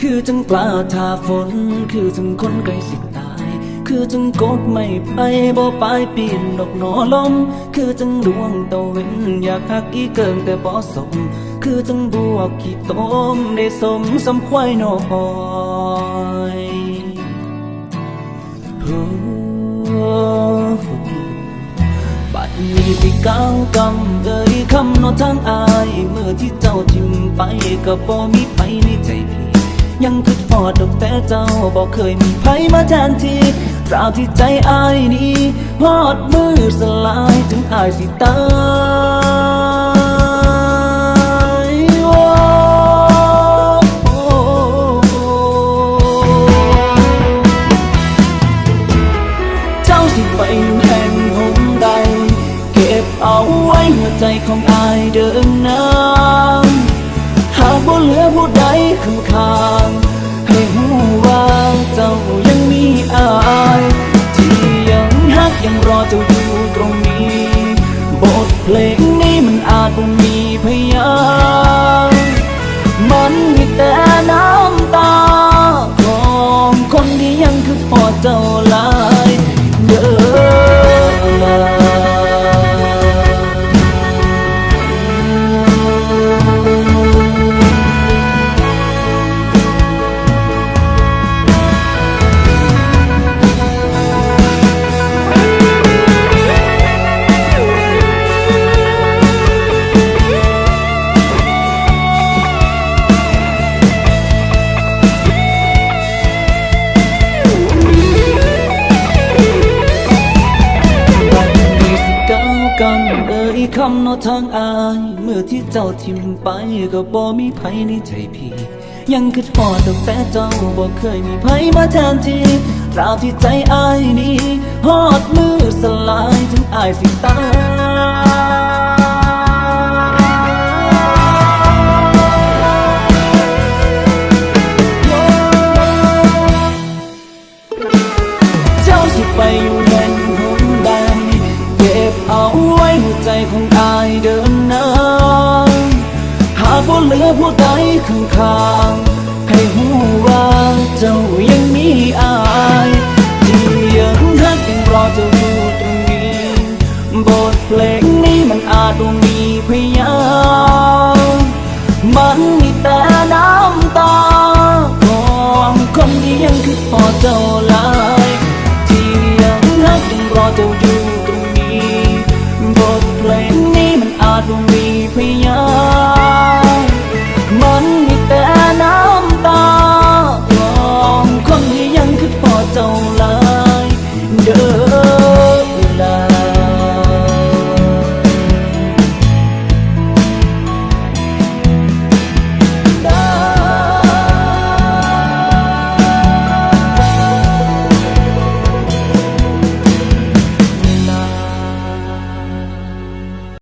คือจังปลาทาฝน คือจังคนไกลสิตาย คือจังกกไม่ไปบ่ปลายปีนดอกหนอลม คือจังดวงตะเวนอยากหักอีเกิงแต่บ่สม คือจังบวกขี้ต้มได้สมสำควายน้อยโอ้โหบัดนี้สิก้าวกำเอ่ยคำโนทางอาย เมื่อที่เจ้าทิมไปก็บ่มีไผในใจ ยังคิดพอดดอกแต่เจ้าบอกเคยมีไผมาแทนที่ราวที่ใจอายนี้พอดมือสลายถึงอายสิตายโอ้เจ้าสิไปแห่งหนใด เก็บเอาไว้หัวใจของอายเดินน้ำหากบ่เหลือผู้ใดข้าง จะอยู่ตรงนี้ บทเพลงนี้มันอาจมีพยาง ก้าวกำเอ่ยคำโนทางอาย เมื่อที่เจ้าทิมไปก็บ่มีไผในใจพี่ ยังคิดพอดอกแต่เจ้าบ่เคยมีไผมาแทนที่ราวที่ใจอายนี้ฮอดมือสลายถึงอายสิตาย ของอายเดินน้ำหากบ่เหลือผู้ใดข้างข้างให้หูว่าเจ้ายังมีอายที่ยังฮักยังรอเจ้าอยู่ตรงนี้บทเพลงนี้มันอาจต้องมีพยางค์มันมีแต่น้ำตาของคนที่ยังคิดพอเจ้าลา